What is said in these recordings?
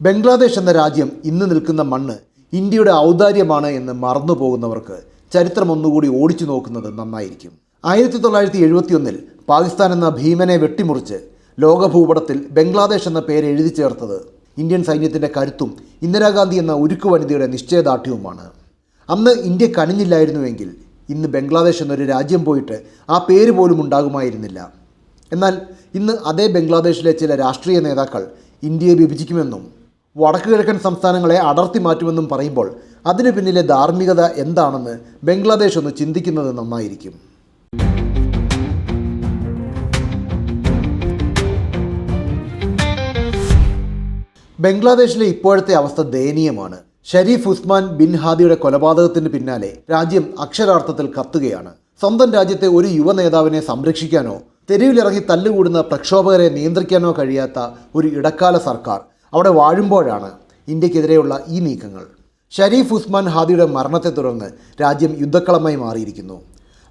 ബംഗ്ലാദേശ് എന്ന രാജ്യം ഇന്ന് നിൽക്കുന്ന മണ്ണ് ഇന്ത്യയുടെ ഔദാര്യമാണ് എന്ന് മറന്നു പോകുന്നവർക്ക് ചരിത്രം ഒന്നുകൂടി ഓടിച്ചു നോക്കുന്നത് നന്നായിരിക്കും. ആയിരത്തി തൊള്ളായിരത്തി എഴുപത്തിയൊന്നിൽ പാകിസ്ഥാൻ എന്ന ഭീമനെ വെട്ടിമുറിച്ച് ലോകഭൂപടത്തിൽ ബംഗ്ലാദേശ് എന്ന പേര് എഴുതി ചേർത്തത് ഇന്ത്യൻ സൈന്യത്തിന്റെ കരുത്തും ഇന്ദിരാഗാന്ധി എന്ന ഉരുക്കു വനിതയുടെ നിശ്ചയദാർഢ്യവുമാണ്. അന്ന് ഇന്ത്യ കണിഞ്ഞില്ലായിരുന്നുവെങ്കിൽ ഇന്ന് ബംഗ്ലാദേശ് എന്നൊരു രാജ്യം പോയിട്ട് ആ പേര് പോലും ഉണ്ടാകുമായിരുന്നില്ല. എന്നാൽ ഇന്ന് അതേ ബംഗ്ലാദേശിലെ ചില രാഷ്ട്രീയ നേതാക്കൾ ഇന്ത്യയെ വിഭജിക്കുമെന്നും വടക്കു കിഴക്കൻ സംസ്ഥാനങ്ങളെ അടർത്തി മാറ്റുമെന്നും പറയുമ്പോൾ അതിന് പിന്നിലെ ധാർമ്മികത എന്താണെന്ന് ബംഗ്ലാദേശ് ഒന്ന് ചിന്തിക്കുന്നത് നന്നായിരിക്കും. ബംഗ്ലാദേശിലെ ഇപ്പോഴത്തെ അവസ്ഥ ദയനീയമാണ്. ഷരീഫ് ഉസ്മാൻ ബിൻ ഹാദിയുടെ കൊലപാതകത്തിന് പിന്നാലെ രാജ്യം അക്ഷരാർത്ഥത്തിൽ കത്തുകയാണ്. സ്വന്തം രാജ്യത്തെ ഒരു യുവ നേതാവിനെ സംരക്ഷിക്കാനോ തെരുവിലിറങ്ങി തല്ലുകൂടുന്ന പ്രക്ഷോഭകരെ നിയന്ത്രിക്കാനോ കഴിയാത്ത ഒരു ഇടക്കാല സർക്കാർ. അവിടെ വാഴുമ്പോഴാണ് ഇന്ത്യക്കെതിരെയുള്ള ഈ നീക്കങ്ങൾ. ഷരീഫ് ഉസ്മാൻ ഹാദിയുടെ മരണത്തെ തുടർന്ന് രാജ്യം യുദ്ധക്കളമായി മാറിയിരിക്കുന്നു.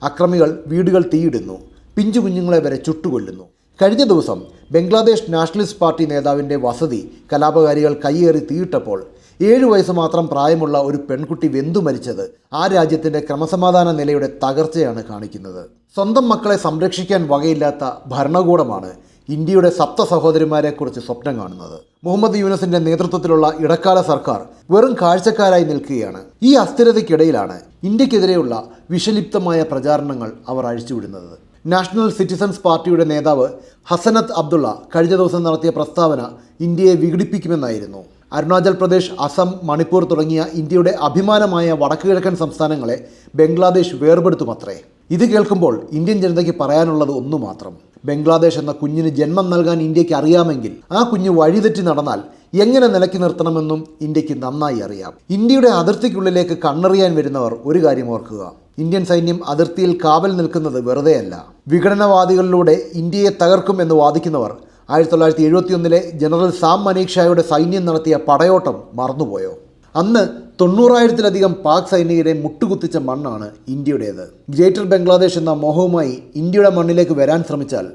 അക്രമികൾ വീടുകൾ തീയിടുന്നു. പിഞ്ചു കുഞ്ഞുങ്ങളെ വരെ ചുട്ടുകൊല്ലുന്നു. കഴിഞ്ഞ ദിവസം ബംഗ്ലാദേശ് നാഷണലിസ്റ്റ് പാർട്ടി നേതാവിന്റെ വസതി കലാപകാരികൾ കയ്യേറി തീയിട്ടപ്പോൾ ഏഴു വയസ്സ് മാത്രം പ്രായമുള്ള ഒരു പെൺകുട്ടി വെന്തു മരിച്ചത് ആ രാജ്യത്തിന്റെ ക്രമസമാധാന നിലയുടെ തകർച്ചയാണ് കാണിക്കുന്നത്. സ്വന്തം മക്കളെ സംരക്ഷിക്കാൻ വകയില്ലാത്ത ഭരണകൂടമാണ് ഇന്ത്യയുടെ സപ്ത സഹോദരിമാരെക്കുറിച്ച് സ്വപ്നം കാണുന്നത്. മുഹമ്മദ് യൂനസിന്റെ നേതൃത്വത്തിലുള്ള ഇടക്കാല സർക്കാർ വെറും കാഴ്ചക്കാരായി നിൽക്കുകയാണ്. ഈ അസ്ഥിരതയ്ക്കിടയിലാണ് ഇന്ത്യക്കെതിരെയുള്ള വിഷലിപ്തമായ പ്രചാരണങ്ങൾ അവർ അഴിച്ചുവിടുന്നത്. നാഷണൽ സിറ്റിസൺസ് പാർട്ടിയുടെ നേതാവ് ഹസനത്ത് അബ്ദുള്ള കഴിഞ്ഞ ദിവസം നടത്തിയ പ്രസ്താവന ഇന്ത്യയെ വിഘടിപ്പിക്കുമെന്നായിരുന്നു. അരുണാചൽ പ്രദേശ് അസം മണിപ്പൂർ തുടങ്ങിയ ഇന്ത്യയുടെ അഭിമാനമായ വടക്കുകിഴക്കൻ സംസ്ഥാനങ്ങളെ ബംഗ്ലാദേശ് വേർപെടുത്തുമത്രേ. ഇത് കേൾക്കുമ്പോൾ ഇന്ത്യൻ ജനതയ്ക്ക് പറയാനുള്ളത് ഒന്നു മാത്രം. ബംഗ്ലാദേശ് എന്ന കുഞ്ഞിന് ജന്മം നൽകാൻ ഇന്ത്യയ്ക്ക് അറിയാമെങ്കിൽ ആ കുഞ്ഞ് വഴിതെറ്റി നടന്നാൽ എങ്ങനെ നിലയ്ക്ക് നിർത്തണമെന്നും ഇന്ത്യയ്ക്ക് നന്നായി അറിയാം. ഇന്ത്യയുടെ അതിർത്തിക്കുള്ളിലേക്ക് കണ്ണറിയാൻ വരുന്നവർ ഒരു കാര്യം ഓർക്കുക. ഇന്ത്യൻ സൈന്യം അതിർത്തിയിൽ കാവൽ നിൽക്കുന്നത് വെറുതെയല്ല. വിഘടനവാദികളിലൂടെ ഇന്ത്യയെ തകർക്കും എന്ന് വാദിക്കുന്നവർ ആയിരത്തി തൊള്ളായിരത്തി എഴുപത്തിയൊന്നിലെ ജനറൽ സാം മനീഷായുടെ സൈന്യം നടത്തിയ പടയോട്ടം മറന്നുപോയോ? അന്ന് തൊണ്ണൂറായിരത്തിലധികം പാക് സൈനികരെ മുട്ടുകുത്തിച്ച മണ്ണാണ് ഇന്ത്യയുടേത്. ഗ്രേറ്റർ ബംഗ്ലാദേശ് എന്ന മോഹവുമായി ഇന്ത്യയുടെ മണ്ണിലേക്ക് വരാൻ ശ്രമിച്ചാൽ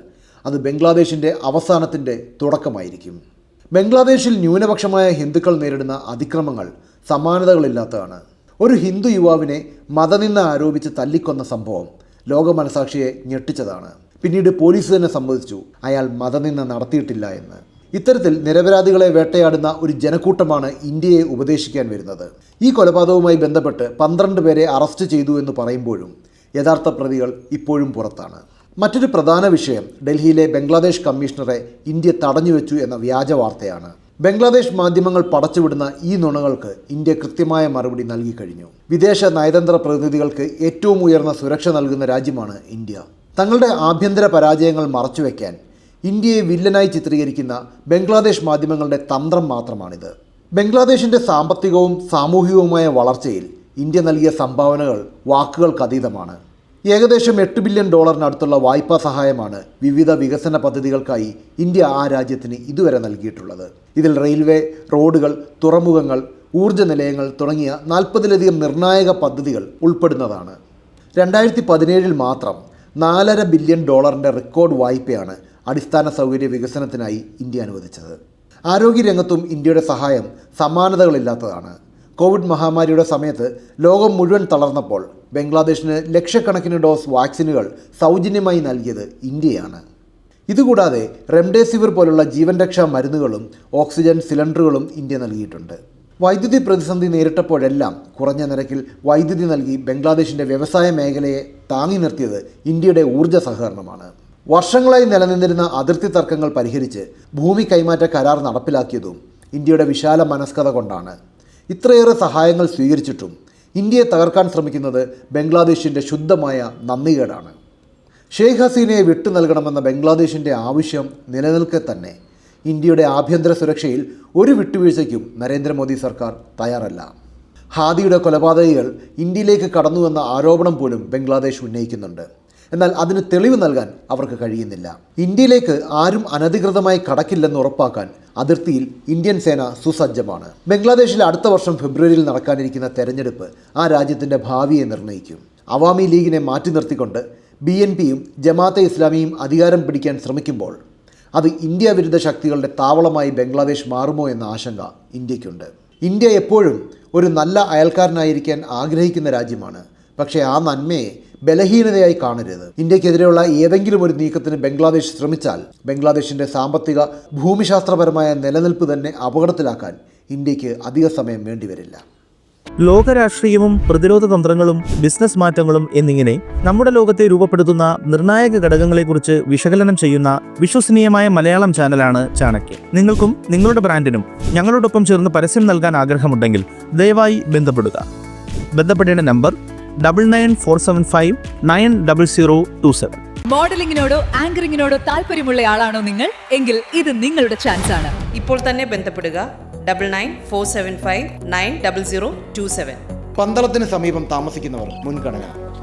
അത് ബംഗ്ലാദേശിന്റെ അവസാനത്തിന്റെ തുടക്കമായിരിക്കും. ബംഗ്ലാദേശിൽ ന്യൂനപക്ഷമായ ഹിന്ദുക്കൾ നേരിടുന്ന അതിക്രമങ്ങൾ സമാനതകളില്ലാത്തതാണ്. ഒരു ഹിന്ദു യുവാവിനെ മതനിന്ന് ആരോപിച്ച് തല്ലിക്കൊന്ന സംഭവം ലോക മനസാക്ഷിയെ ഞെട്ടിച്ചതാണ്. പിന്നീട് പോലീസ് തന്നെ സമ്മതിച്ചു അയാൾ മതനിന്ന് നടത്തിയിട്ടില്ല എന്ന്. ഇത്തരത്തിൽ നിരപരാധികളെ വേട്ടയാടുന്ന ഒരു ജനക്കൂട്ടമാണ് ഇന്ത്യയെ ഉപദേശിക്കാൻ വരുന്നത്. ഈ കൊലപാതകവുമായി ബന്ധപ്പെട്ട് പന്ത്രണ്ട് പേരെ അറസ്റ്റ് ചെയ്തു എന്ന് പറയുമ്പോഴും യഥാർത്ഥ പ്രതികൾ ഇപ്പോഴും പുറത്താണ്. മറ്റൊരു പ്രധാന വിഷയം ഡൽഹിയിലെ ബംഗ്ലാദേശ് കമ്മീഷണറെ ഇന്ത്യ തടഞ്ഞുവെച്ചു എന്ന വ്യാജ വാർത്തയാണ്. ബംഗ്ലാദേശ് മാധ്യമങ്ങൾ പടച്ചുവിടുന്ന ഈ നുണകൾക്ക് ഇന്ത്യ കൃത്യമായ മറുപടി നൽകി കഴിഞ്ഞു. വിദേശ നയതന്ത്ര പ്രതിനിധികൾക്ക് ഏറ്റവും ഉയർന്ന സുരക്ഷ നൽകുന്ന രാജ്യമാണ് ഇന്ത്യ. തങ്ങളുടെ ആഭ്യന്തര പരാജയങ്ങൾ മറച്ചുവെക്കാൻ ഇന്ത്യയെ വില്ലനായി ചിത്രീകരിക്കുന്ന ബംഗ്ലാദേശ് മാധ്യമങ്ങളുടെ തന്ത്രം മാത്രമാണിത്. ബംഗ്ലാദേശിന്റെ സാമ്പത്തികവും സാമൂഹികവുമായ വളർച്ചയിൽ ഇന്ത്യ നൽകിയ സംഭാവനകൾ വാക്കുകൾക്ക് അതീതമാണ്. ഏകദേശം എട്ട് ബില്യൺ ഡോളറിനടുത്തുള്ള വായ്പാ സഹായമാണ് വിവിധ വികസന പദ്ധതികൾക്കായി ഇന്ത്യ ആ രാജ്യത്തിന് ഇതുവരെ നൽകിയിട്ടുള്ളത്. ഇതിൽ റെയിൽവേ റോഡുകൾ തുറമുഖങ്ങൾ ഊർജ നിലയങ്ങൾ തുടങ്ങിയ നാൽപ്പതിലധികം നിർണായക പദ്ധതികൾ ഉൾപ്പെടുന്നതാണ്. രണ്ടായിരത്തി പതിനേഴിൽ മാത്രം നാലര ബില്യൺ ഡോളറിന്റെ റെക്കോർഡ് വായ്പയാണ് അടിസ്ഥാന സൗകര്യ വികസനത്തിനായി ഇന്ത്യ അനുവദിച്ചത്. ആരോഗ്യരംഗത്തും ഇന്ത്യയുടെ സഹായം സമാനതകളില്ലാത്തതാണ്. കോവിഡ് മഹാമാരിയുടെ സമയത്ത് ലോകം മുഴുവൻ തളർന്നപ്പോൾ ബംഗ്ലാദേശിന് ലക്ഷക്കണക്കിന് ഡോസ് വാക്സിനുകൾ സൗജന്യമായി നൽകിയത് ഇന്ത്യയാണ്. ഇതുകൂടാതെ റെംഡെസിവിർ പോലുള്ള ജീവൻ രക്ഷാ മരുന്നുകളും ഓക്സിജൻ സിലിണ്ടറുകളും ഇന്ത്യ നൽകിയിട്ടുണ്ട്. വൈദ്യുതി പ്രതിസന്ധി നേരിട്ടപ്പോഴെല്ലാം കുറഞ്ഞ നിരക്കിൽ വൈദ്യുതി നൽകി ബംഗ്ലാദേശിന്റെ വ്യവസായ മേഖലയെ താങ്ങി നിർത്തിയത് ഇന്ത്യയുടെ ഊർജ സഹകരണമാണ്. വർഷങ്ങളായി നിലനിന്നിരുന്ന അതിർത്തി തർക്കങ്ങൾ പരിഹരിച്ച് ഭൂമി കൈമാറ്റ കരാർ നടപ്പിലാക്കിയതും ഇന്ത്യയുടെ വിശാല മനസ്കഥ കൊണ്ടാണ്. ഇത്രയേറെ സഹായങ്ങൾ സ്വീകരിച്ചിട്ടും ഇന്ത്യയെ തകർക്കാൻ ശ്രമിക്കുന്നത് ബംഗ്ലാദേശിന്റെ ശുദ്ധമായ നന്ദികേടാണ്. ഷെയ്ഖ് ഹസീനയെ വിട്ടു നൽകണമെന്ന ബംഗ്ലാദേശിന്റെ ആവശ്യം നിലനിൽക്കെ തന്നെ ഇന്ത്യയുടെ ആഭ്യന്തര സുരക്ഷയിൽ ഒരു വിട്ടുവീഴ്ചയ്ക്കും നരേന്ദ്രമോദി സർക്കാർ തയ്യാറല്ല. ഹാദിയുടെ കൊലപാതകികൾ ഇന്ത്യയിലേക്ക് കടന്നുവെന്ന ആരോപണം പോലും ബംഗ്ലാദേശ് ഉന്നയിക്കുന്നുണ്ട്. എന്നാൽ അതിന് തെളിവ് നൽകാൻ അവർക്ക് കഴിയുന്നില്ല. ഇന്ത്യയിലേക്ക് ആരും അനധികൃതമായി കടക്കില്ലെന്ന് ഉറപ്പാക്കാൻ അതിർത്തിയിൽ ഇന്ത്യൻ സേന സുസജ്ജമാണ്. ബംഗ്ലാദേശിൽ അടുത്ത വർഷം ഫെബ്രുവരിയിൽ നടക്കാനിരിക്കുന്ന തെരഞ്ഞെടുപ്പ് ആ രാജ്യത്തിന്റെ ഭാവിയെ നിർണയിക്കും അവാമി ലീഗിനെ മാറ്റി നിർത്തിക്കൊണ്ട് ബി എൻ പിയും ജമാഅത്തെ ഇസ്ലാമിയും അധികാരം പിടിക്കാൻ ശ്രമിക്കുമ്പോൾ അത് ഇന്ത്യ വിരുദ്ധ ശക്തികളുടെ താവളമായി ബംഗ്ലാദേശ് മാറുമോ എന്ന ആശങ്ക ഇന്ത്യക്കുണ്ട് ഇന്ത്യ എപ്പോഴും ഒരു നല്ല അയൽക്കാരനായിരിക്കാൻ ആഗ്രഹിക്കുന്ന രാജ്യമാണ്. പക്ഷേ ആ നന്മയെ ബലഹീനതയായി കാണരുത്. ഇന്ത്യക്കെതിരെയുള്ള ഏതെങ്കിലും ഒരു നീക്കത്തിന് ബംഗ്ലാദേശ് ശ്രമിച്ചാൽ ബംഗ്ലാദേശിന്റെ സാമ്പത്തിക ഭൂമിശാസ്ത്രപരമായ നിലനിൽപ്പ് തന്നെ അപകടത്തിലാക്കാൻ ഇന്ത്യയ്ക്ക് അധിക സമയം വേണ്ടിവരില്ല ലോകരാഷ്ട്രീയവും പ്രതിരോധ തന്ത്രങ്ങളും ബിസിനസ് മാറ്റങ്ങളും എന്നിങ്ങനെ നമ്മുടെ ലോകത്തെ രൂപപ്പെടുത്തുന്ന നിർണായക ഘടകങ്ങളെക്കുറിച്ച് വിശകലനം ചെയ്യുന്ന വിശ്വസനീയമായ മലയാളം ചാനലാണ് ചാണക്യ. നിങ്ങൾക്കും നിങ്ങളുടെ ബ്രാൻഡിനും ഞങ്ങളോടൊപ്പം ചേർന്ന് പരസ്യം നൽകാൻ ആഗ്രഹമുണ്ടെങ്കിൽ ദയവായി ബന്ധപ്പെടുക. ബന്ധപ്പെടേണ്ട number double nine four seven five nine double zero two seven മോഡലിംഗിനോടോ ആങ്കറിംഗിനോടോ താല്പര്യമുള്ള ആളാണോ നിങ്ങൾ? എങ്കിൽ ഇത് നിങ്ങളുടെ ചാൻസ് ആണ്. ഇപ്പോൾ തന്നെ ബന്ധപ്പെടുക. Double nine four seven five nine double zero two seven പന്തളത്തിന് സമീപം താമസിക്കുന്നവർ മുൻഗണന.